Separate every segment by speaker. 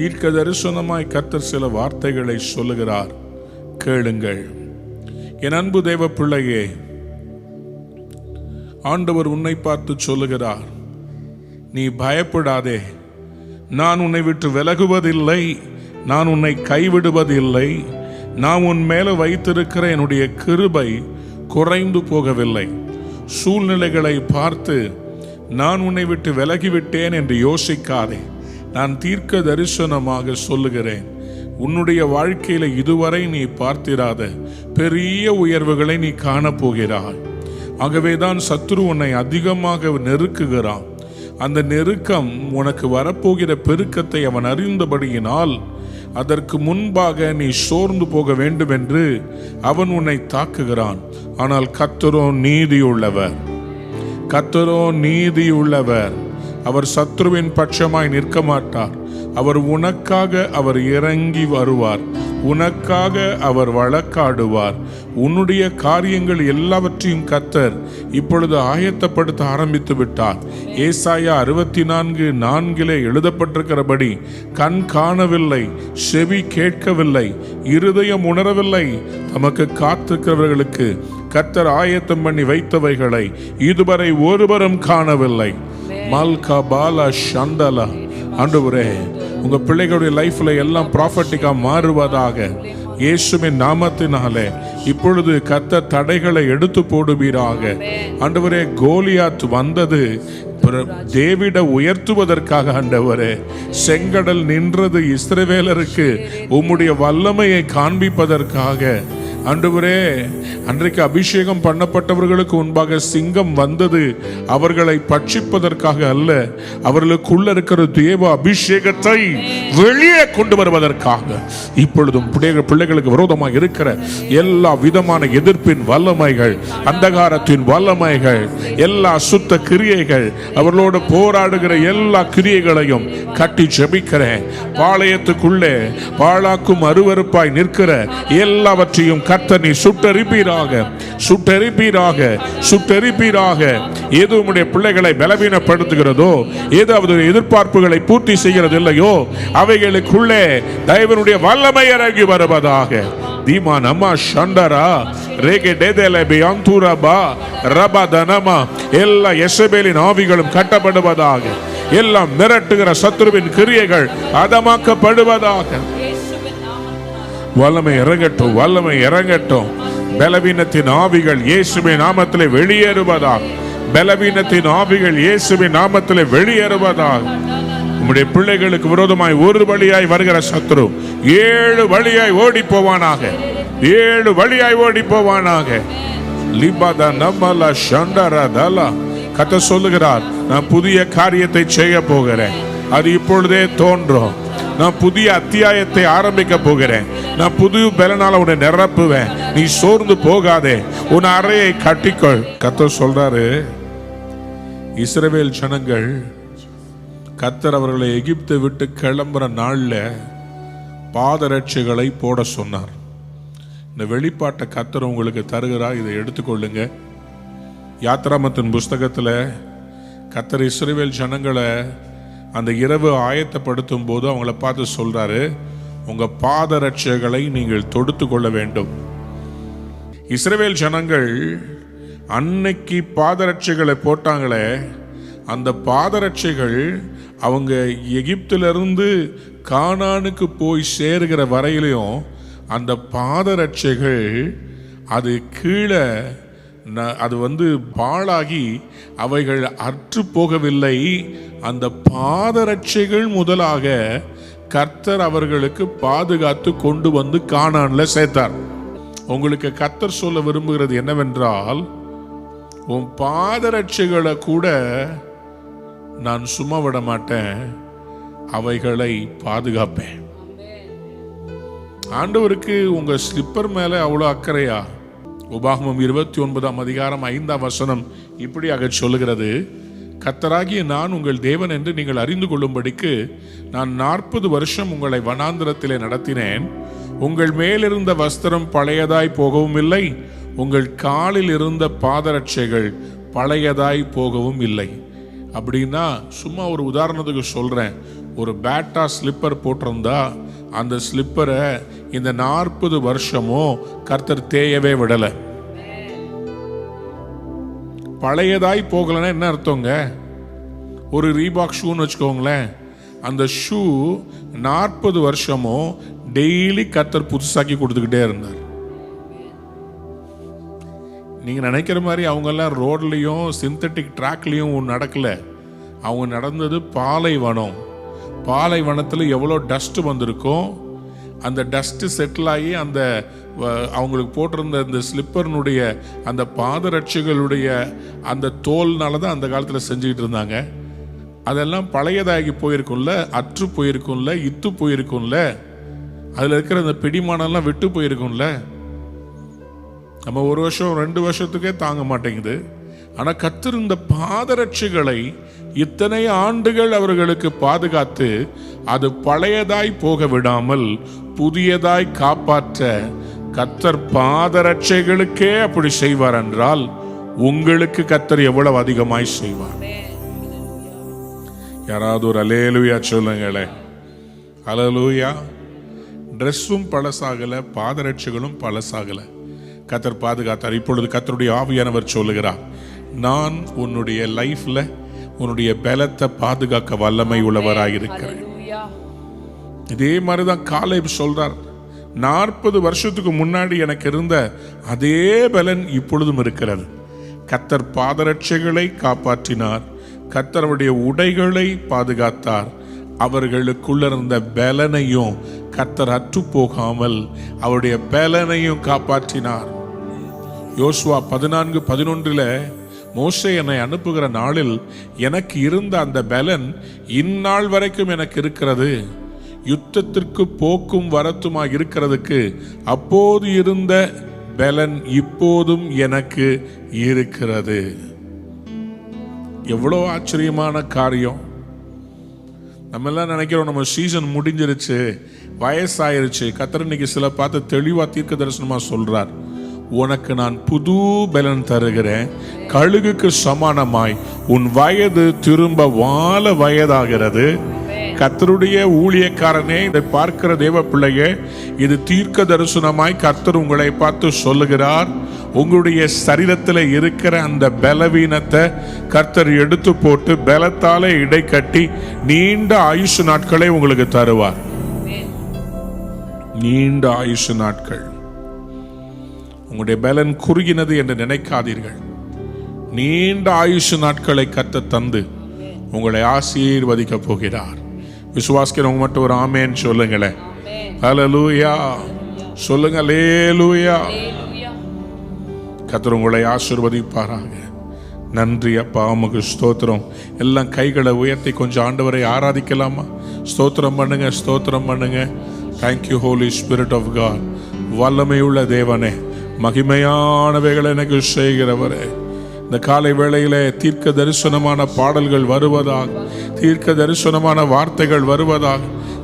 Speaker 1: தீர்க்க தரிசனமாய் கர்த்தர் சில வார்த்தைகளை சொல்லுகிறார். கேளுங்கள். என் அன்பு தேவ பிள்ளையே ஆண்டவர் உன்னை பார்த்து சொல்லுகிறார். நீ பயப்படாதே. நான் உன்னை விட்டு விலகுவதில்லை. நான் உன்னை கைவிடுவதில்லை. நான் உன் மேலே வைத்திருக்கிற என்னுடைய கிருபை குறைந்து போகவில்லை. சூழ்நிலைகளை பார்த்து நான் உன்னை விட்டு விலகிவிட்டேன் என்று யோசிக்காதே. நான் தீர்க்க தரிசனமாக சொல்லுகிறேன். உன்னுடைய வாழ்க்கையில இதுவரை நீ பார்த்திராத பெரிய உயர்வுகளை நீ காணப்போகிறாய். ஆகவேதான் சத்ரு உன்னை அதிகமாக நெருக்குகிறான். அந்த நெருக்கம் உனக்கு வரப்போகிற பெருக்கத்தை அவன் அறிந்தபடியினால் அதற்கு முன்பாக நீ சோர்ந்து போக வேண்டும் என்று அவன் உன்னை தாக்குகிறான். ஆனால் கத்தரோ நீதியுள்ளவர். கத்தரோ நீதியுள்ளவர். அவர் சத்ருவின் பட்சமாய் நிற்க மாட்டார் அவர் உனக்காக அவர் இறங்கி வருவார். உனக்காக அவர் வழக்காடுவார். உன்னுடைய காரியங்கள் எல்லாவற்றையும் கத்தர் இப்பொழுது ஆயத்தப்படுத்த ஆரம்பித்து விட்டார். ஏசாயா அறுபத்தி நான்கு நான்கிலே எழுதப்பட்டிருக்கிறபடி கண் காணவில்லை செவி கேட்கவில்லை இருதயம் உணரவில்லை. தமக்கு காத்திருக்கிறவர்களுக்கு கத்தர் ஆயத்தம் பண்ணி வைத்தவைகளை இதுவரை ஒருவரும் காணவில்லை. மல்கா பாலா சந்தலா ஆண்டவரே உங்க பிள்ளைகளுடைய லைஃப்ல எல்லாம் ப்ராஃபட்டிக்கா மாறுவதாக இயேசுவின் நாமத்தினாலே இப்பொழுது கத்த தடைகளை எடுத்து போடுவீராக. ஆண்டவரே கோலியாத் வந்தது பிர- தேவிட உயர்த்துவதற்காக ஆண்டவரே செங்கடல் நின்றது இஸ்ரவேலருக்கு உம்முடைய வல்லமையை காண்பிப்பதற்காக. ஆண்டவரே அன்றைக்கு அபிஷேகம் பண்ணப்பட்டவர்களுக்கு முன்பாக சிங்கம் வந்தது. அவர்களை பட்சிப்பதற்காக அல்ல அவர்களுக்குள்ள இருக்கிற தேவ அபிஷேகத்தை வெளியே கொண்டு வருவதற்காக. இப்பொழுதும் பிள்ளைகள் பிள்ளைகளுக்கு விரோதமாக இருக்கிற எல்லா விதமான எதிர்ப்பின் வல்லமைகள் அந்தகாரத்தின் வல்லமைகள் எல்லா சுத்த கிரியைகள் அவர்களோடு போராடுகிற எல்லா கிரியைகளையும் கட்டி ஜெபிக்கிறேன். பாளையத்துக்குள்ளே பாழாக்கும் அருவருப்பாய் நிற்கிற எல்லாவற்றையும் கர்த்தனை சுட்டெரிப்பீராக சுட்டெரிப்பீராக சுட்டெரிப்பீராக சுட்டரிப்பீராக. எது உம்முடைய பிள்ளைகளை பலவீனப்படுத்துகிறதோ ஏதாவது அவருடைய எதிர்பார்ப்புகளை பூர்த்தி செய்கிறது இல்லையோ அவைகளுக்குள்ளே தயவனுடைய வல்லமை இறங்கி வருவதாக. தீமா நம்மா ஷண்டரா ரேகே டேதேலே பியாந்தூரா ரபா தனமா. எல்லா எசபேலின் ஆவிகளும் கட்டப்படுவதாக. எல்லாம் மிரட்டுகிற சத்ருவின் கிரியைகள் அதமாக்கப்படுவதாக. வல்லமை இறங்கட்டும் வல்லமை இறங்கட்டும். பலவீனத்தின் ஆவிகள் இயேசுவின் நாமத்தில் வெளியேறுவதாக பலவீனத்தின் ஆவிகள் இயேசுவின் நாமத்திலே வெளியேறுவதாக உம்முடைய பிள்ளைகளுக்கு விரோதமாய் ஒரு வழியாய் வருகிற சத்ரு ஏழு வழியாய் ஓடி போவானாக ஏழு வழியாய் ஓடி போவானாக லிபாதா நம்மலா ஷண்டரா தலா கத்த சொல்லுகிறார் நான் புதிய காரியத்தை செய்ய போகிறேன். அது இப்பொழுதே தோன்றும். நான் புதிய அத்தியாயத்தை ஆரம்பிக்க போகிறேன். நான் புது பலனால உன்னை நிரப்புவேன். நீ சோர்ந்து போகாதே. உன் அறையை கட்டிக்கொள். கத்த சொல்றாரு இஸ்ரவேல் ஜனங்கள் கத்தர் அவர்களை எகிப்தை விட்டு கிளம்புற நாளில் பாதரட்சைகளை போட சொன்னார். இந்த வெளிப்பாட்டை கத்தர் உங்களுக்கு தருகிறார் இதை எடுத்துக்கொள்ளுங்க. யாத்ராமத்தின் புஸ்தகத்தில் கத்தர் இஸ்ரேவேல் ஜனங்களை அந்த இரவு ஆயத்தப்படுத்தும் போது அவங்கள பார்த்து சொல்றாரு உங்க பாதரட்சைகளை நீங்கள் தொடுத்து கொள்ள வேண்டும். இஸ்ரவேல் ஜனங்கள் அன்னைக்கு பாதரட்சைகளை போட்டாங்களே அந்த பாதரட்சைகள் அவங்க எகிப்திலிருந்து கானானுக்கு போய் சேருகிற வரையிலையும் அந்த பாதரட்சைகள் அது கீழே அது வந்து பாழாகி அவைகள் அற்று போகவில்லை. அந்த பாதரட்சைகள் முதலாக கர்த்தர் அவர்களுக்கு பாதுகாத்து கொண்டு வந்து காணான்ல சேர்த்தார். உங்களுக்கு கர்த்தர் சொல்ல விரும்புகிறது என்னவென்றால் உன் பாதரட்சைகளை கூட நான் சும்மா விட மாட்டேன். அவைகளை பாதுகாப்பேன். ஆண்டவருக்கு உங்க ஸ்லிப்பர் மேல அவ்வளோ அக்கறையா? உபாகமம் இருபத்தி ஒன்பதாம் அதிகாரம் ஐந்தாம் வசனம் இப்படியாக சொல்லுகிறது. கத்தராகிய நான் உங்கள் தேவன் என்று நீங்கள் அறிந்து கொள்ளும்படிக்கு நான் நாற்பது வருஷம் உங்களை வனாந்திரத்திலே நடத்தினேன். உங்கள் மேலிருந்த வஸ்திரம் பழையதாய் போகவும் இல்லை. உங்கள் காலில் இருந்த பாதரட்சைகள் பழையதாய் போகவும் இல்லை. அப்படின்னா சும்மா ஒரு உதாரணத்துக்கு சொல்றேன். ஒரு பேட்டா ஸ்லிப்பர் போட்டிருந்தா அந்த ஸ்லிப்பரை இந்த நாற்பது வருஷமும் கர்த்தர் தேயவே விடலை. பழையதாய் போகலைன்னா என்ன அர்த்தங்க? ஒரு ரீபாக் ஷூன்னு வச்சுக்கோங்களேன். அந்த ஷூ நாற்பது வருஷமும் டெய்லி கத்தர் புதுசாக்கி கொடுத்துக்கிட்டே இருந்தார். நீங்கள் நினைக்கிற மாதிரி அவங்கெல்லாம் ரோட்லேயும் சிந்தட்டிக் ட்ராக்லேயும் நடக்கலை. அவங்க நடந்தது பாலைவனம். பாலைவனத்தில் எவ்வளோ டஸ்ட்டு வந்திருக்கும் அந்த டஸ்ட்டு செட்டில் ஆகி அந்த வ- அவங்களுக்கு போட்டிருந்த இந்த ஸ்லிப்பர்னுடைய அந்த பாதரட்சிகளுடைய அந்த தோல்னால தான் அந்த காலத்தில் செஞ்சுக்கிட்டு இருந்தாங்க. அதெல்லாம் பழையதாகி போயிருக்கும்ல அற்று போயிருக்கும்ல இத்து போயிருக்கும்ல அதில் இருக்கிற அந்த பிடிமானம்லாம் விட்டு போயிருக்கும்ல. நம்ம ஒரு வருஷம் ரெண்டு வருஷத்துக்கே தாங்க மாட்டேங்குது. ஆனால் கத்திருந்த பாதரட்சிகளை இத்தனை ஆண்டுகள் அவர்களுக்கு பாதுகாத்து அது பழையதாய் போக விடாமல் புதியதாய் காப்பாற்ற கத்தர் பாதரட்சைகளுக்கே அப்படி செய்வார் என்றால் உங்களுக்கு கத்தர் எவ்வளவு அதிகமாய் செய்வார். யாராவது ஒரு அலேலுயா சொல்லுங்களேன் அலலூயா ட்ரெஸ்ஸும் பழசாகல பாதரட்சைகளும் பழசாகல. கத்தர் பாதுகாத்தார். இப்பொழுது கத்தருடைய ஆவியானவர் சொல்லுகிறார் நான் உன்னுடைய லைஃப்ல உன்னுடைய பலத்தை பாதுகாக்க வல்லமை உள்ளவராயிருக்கிறேன். இதே மாதிரி தான் காலேப் சொல்றார். நாற்பது வருஷத்துக்கு முன்னாடி எனக்கு இருந்த அதே பலன் இப்பொழுதும் இருக்கிறது. கத்தர் பாதரட்சைகளை காப்பாற்றினார். கத்தருடைய உடைகளை பாதுகாத்தார். அவர்களுக்குள்ள இருந்த பலனையும் கத்தர் அற்று போகாமல் அவருடைய பலனையும் காப்பாற்றினார். யோசுவா பதினான்கு பதினொன்றில் மோசே என்னை அனுப்புகிற நாளில் எனக்கு இருந்த அந்த பலன் இந்நாள் வரைக்கும் எனக்கு இருக்கிறது. யுத்தத்திற்கு போக்கும் வரத்துமா இருக்கிறதுக்கு அப்போது இருந்த பலன் இப்போதும் எனக்கு இருக்கிறது. எவ்வளோ ஆச்சரியமான காரியம். நம்ம எல்லாம் நினைக்கிறோம் நம்ம சீசன் முடிஞ்சிருச்சு வயசாயிருச்சு. கத்தர் இன்னைக்கு சில பார்த்து தெளிவாக தீர்க்க தரிசனமாக சொல்கிறார் உனக்கு நான் புது பலன் தருகிறேன். கழுகுக்கு சமானமாய். உன் வயது திரும்ப வாழ வயதாகிறது. கர்த்தருடைய ஊழியக்காரனே இதை பார்க்கிற தேவ பிள்ளையே இது தீர்க்க தரிசனமாய் கர்த்தர் உங்களை பார்த்து சொல்லுகிறார். உங்களுடைய சரீரத்தில் இருக்கிற அந்த பலவீனத்தை கர்த்தர் எடுத்து போட்டு பலத்தாலே இடை கட்டி நீண்ட ஆயுஷு நாட்களை உங்களுக்கு தருவார். நீண்ட ஆயுஷு நாட்கள். உங்களுடைய பலன் குறுகினது என்று நினைக்காதீர்கள். நீண்ட ஆயுசு நாட்களை கத்த தந்து உங்களை ஆசீர்வதிக்க போகிறார். விசுவாசிக்கிறவங்க மட்டும் ஒரு ஆமேன்னு சொல்லுங்களேன். ஹalleluya சொல்லுங்க லேலூயா
Speaker 2: Hallelujah.
Speaker 1: கத்தர் உங்களை ஆசீர்வதிப்பாராங்க. நன்றி அப்பா உமக்கு ஸ்தோத்திரம். எல்லாம் கைகளை உயர்த்தி கொஞ்சம் ஆண்டவரை ஆராதிக்கலாமா? ஸ்தோத்திரம் பண்ணுங்க ஸ்தோத்திரம் பண்ணுங்க. Thank you holy spirit of God வல்லமையுள்ள தேவனே. மகிமையானவைகளை எனக்கு செய்கிறவரே. இந்த காலை வேளையிலே தீர்க்க தரிசனமான பாடல்கள் வருவதாக தீர்க்க தரிசனமான வார்த்தைகள் வருவதாக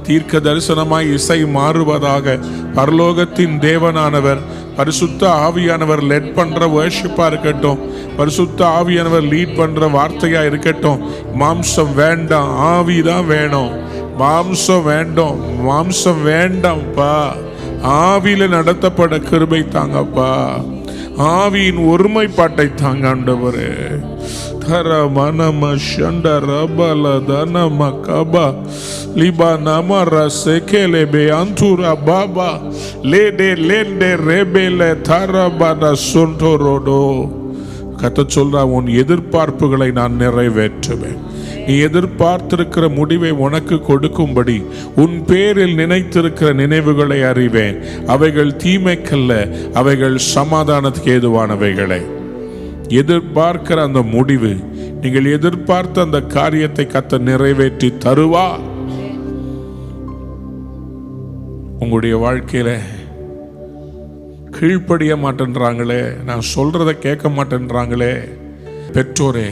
Speaker 1: தீர்க்க தரிசனமாய் இசை மாறுவதாக பரலோகத்தின் தேவனானவர் பரிசுத்த ஆவியானவர் லெட் பண்ணுற வேர்ஷிப்பாக இருக்கட்டும் பரிசுத்த ஆவியானவர் லீட் பண்ணுற வார்த்தையாக இருக்கட்டும் மாம்சம் வேண்டாம் ஆவி தான் வேணும். மாம்சம் வேண்டாம் மாம்சம் வேண்டாம்ப்பா. ஆவியில் நடத்தப்பட கிருபை தாங்கப்பா. ஆவியின் ஒருமைப்பாட்டை தாங்க ஆண்டவரே. தர மனம ஷண்ட ரபல தனம கபா லிபா நம ரசெகேலே பே பாபா. லேடே லேண்டே ரெபேலே தரபன சுண்டோரோடோ கத்த சொல்றா உன் எதிர்பார்ப்புகளை நான் நிறைவேற்றுவேன். நீ எதிர்பார்த்திருக்கிற முடிவை உனக்கு கொடுக்கும்படி உன் பேரில் நினைத்திருக்கிற நினைவுகளை அறிவேன். அவைகள் தீமைக்கல்ல அவைகள் சமாதானத்துக்கு ஏதுவானவைகளை. எதிர்பார்க்கிற அந்த முடிவு நீங்கள் எதிர்பார்த்த அந்த காரியத்தை கத்த நிறைவேற்றி தருவா? உங்களுடைய வாழ்க்கையில கீழ்ப்படிய மாட்டேன்றாங்களே நான் சொல்றதை கேட்க மாட்டேன்றாங்களே. பெற்றோரே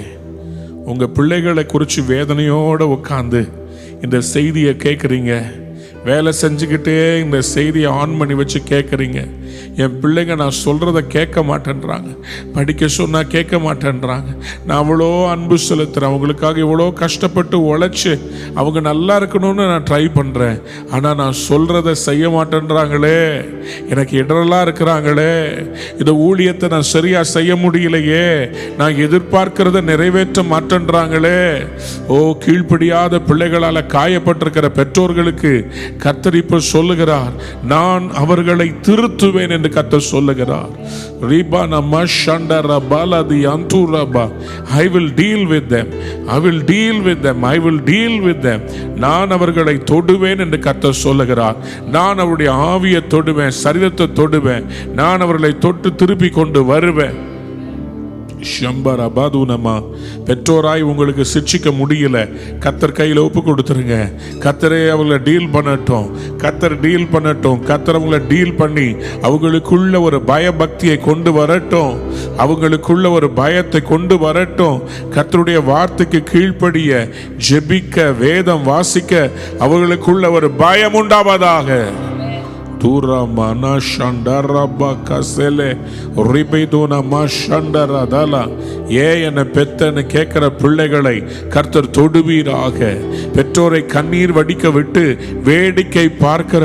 Speaker 1: உங்கள் பிள்ளைகளை குறித்து வேதனையோடு உட்காந்து இந்த செய்தியை கேட்குறீங்க வேலை செஞ்சுக்கிட்டே இந்த செய்தியை ஆன் பண்ணி வச்சு கேட்குறீங்க என் பிள்ளைங்க நான் சொல்கிறத கேட்க மாட்டேன்றாங்க. படிக்க சொன்னால் கேட்க மாட்டேன்றாங்க. நான் அவ்வளோ அன்பு செலுத்துகிறேன் அவங்களுக்காக இவ்வளோ கஷ்டப்பட்டு உழைச்சி அவங்க நல்லா இருக்கணும்னு நான் ட்ரை பண்ணுறேன் ஆனால் நான் சொல்கிறத செய்ய மாட்டேன்றாங்களே. எனக்கு இடரெல்லாம் இருக்கிறாங்களே. இந்த ஊழியத்தை நான் சரியாக செய்ய முடியலையே. நான் எதிர்பார்க்கிறத நிறைவேற்ற மாட்டேன்றாங்களே. ஓ கீழ்ப்படியாத பிள்ளைகளால் காயப்பட்டிருக்கிற பெற்றோர்களுக்கு கத்தரிப்பு சொல்லுகிறார் நான் அவர்களை திருத்துவேன். என்று கத்த சொல்லுகிறார். ரீபா நம்ம ஷண்டர பாலதி அந்தூரபா I will deal with them I will deal with them I will deal with them நான் அவர்களை தொடுவேன் என்று கத்த சொல்லுகிறார். நான் அவருடைய ஆவியை தொடுவேன் சரீரத்தை தொடுவேன். நான் அவர்களை தொட்டு திருப்பி கொண்டு வருவேன். ஷம்பர் அபாதூனமா பெற்றோராய் உங்களுக்கு சிக்ஷிக்க முடியல. கத்தர் கையில் ஒப்பு கொடுத்துருங்க. கத்தரே அவங்கள டீல் பண்ணட்டும். கத்தர் டீல் பண்ணட்டும். கத்தர் அவங்கள டீல் பண்ணி அவங்களுக்குள்ள ஒரு பயபக்தியை கொண்டு வரட்டும். அவங்களுக்குள்ள ஒரு பயத்தை கொண்டு வரட்டும். கத்தருடைய வார்த்தைக்கு கீழ்ப்படிய ஜெபிக்க வேதம் வாசிக்க அவர்களுக்குள்ள ஒரு பயம் உண்டாவதாக. Tura mana shandara bakasele ribiduna mashandara dala. ஏ என்னை பெத்தன்னு கேட்கிற பிள்ளைகளை கர்த்தர் தொடுவீராக பெற்றோரை கண்ணீர் வடிக்க விட்டு வேடிக்கை பார்க்கிற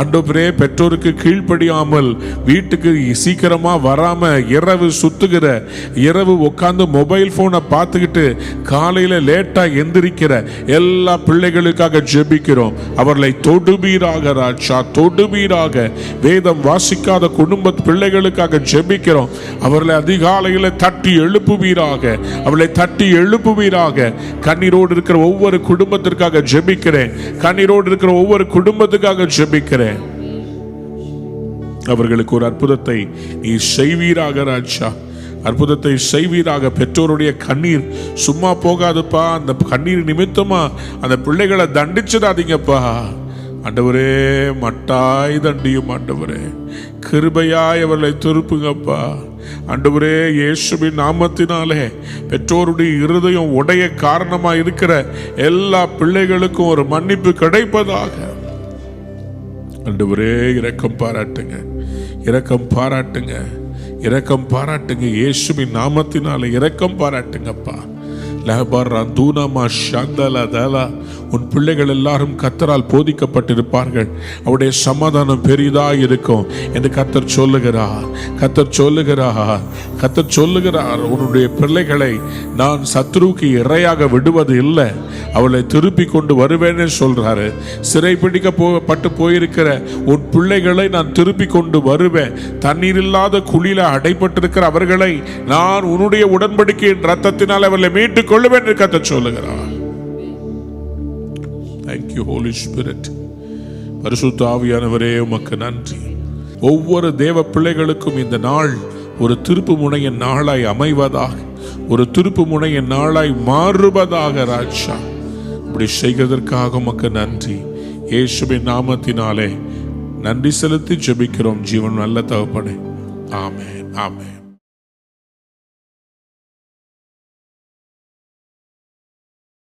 Speaker 1: அன்றுபுரே பெற்றோருக்கு கீழ்ப்படியாமல் வீட்டுக்கு சீக்கிரமா வராம இரவு சுத்துகிற இரவு உட்காந்து மொபைல் போனை பார்த்துக்கிட்டு காலையில லேட்டா எந்திரிக்கிற எல்லா பிள்ளைகளுக்காக ஜெபிக்கிறோம் அவர்களை தொடுவீராக ராஜா தொடுவீராக வேதம் வாசிக்காத குடும்ப பிள்ளைகளுக்காக ஜெபிக்கிறோம். அவர்களை அதிகாலையில் தட்டி எழுப்புவீராக அவளை தட்டி எழுப்புவீராக. கண்ணீரோடு இருக்கிற ஒவ்வொரு குடும்பத்திற்காக ஜெபிக்கிறேன். கண்ணீரோடு இருக்கிற ஒவ்வொரு குடும்பத்துக்காக ஜெபிக்கிறேன். அவர்களுக்கு ஒரு அற்புதத்தை நீ செய்வீராக ராஜா. அற்புதத்தை செய்வீராக. பெற்றோருடைய கண்ணீர் சும்மா போகாதுப்பா. அந்த கண்ணீர் நிமித்தமா அந்த பிள்ளைகளை தண்டிச்சிடாதீங்கப்பா. ஆண்டவரே மட்டாய் தண்டியும் ஆண்டவரே. கிருபையாய் அவர்களை திருப்புங்கப்பா. அண்டவரே இயேசுவின் நாமத்தினாலே பெற்றோருடைய இருதயம் உடைய காரணமா இருக்கிற எல்லா பிள்ளைகளுக்கும் ஒரு மன்னிப்பு கிடைப்பதாக. அண்டவரே இரக்கம் பாராட்டுங்க. இரக்கம் பாராட்டுங்க. இரக்கம் பாராட்டுங்க. இயேசுவின் நாமத்தினால இரக்கம் பாராட்டுங்கப்பா. லஹபார் தூனமா ஷந்தல தலா உன் பிள்ளைகள் எல்லாரும் கத்தரால் போதிக்கப்பட்டிருப்பார்கள். அவருடைய சமாதானம் பெரிதா இருக்கும் என்று கத்தர் சொல்லுகிறார். கத்தர் சொல்லுகிறார். கத்தர் சொல்லுகிறார் உன்னுடைய பிள்ளைகளை நான் சத்ருவுக்கு இரையாக விடுவது இல்லை. அவளை திருப்பி கொண்டு வருவேன்னு சொல்றாரு. சிறை பிடிக்க போ பட்டு போயிருக்கிற உன் பிள்ளைகளை நான் திருப்பி கொண்டு வருவேன். தண்ணீர் இல்லாத குழியில அடைப்பட்டிருக்கிற அவர்களை நான் உன்னுடைய உடன்படிக்கையின் ரத்தத்தினால் அவர்களை மீட்டுக் கொள்ளுவேன் என்று கத்த சொல்லுகிறார். தேங்க்யூ ஹோலி ஸ்பிரிட் பரிசுத்த ஆவியானவரே உமக்கு நன்றி. ஒவ்வொரு தேவ பிள்ளைகளுக்கும் இந்த நாள் ஒரு திருப்பு முனையின் நாளாய் அமைவதாக ஒரு திருப்பு முனையின் நாளாய் மாறுவதாக ராஜா. இப்படி செய்கிறதற்காக உமக்கு நன்றி. இயேசுவின் நாமத்தினாலே நன்றி செலுத்தி ஜெபிக்கிறோம். ஜீவன் நல்ல தகப்பனே. ஆமே ஆமே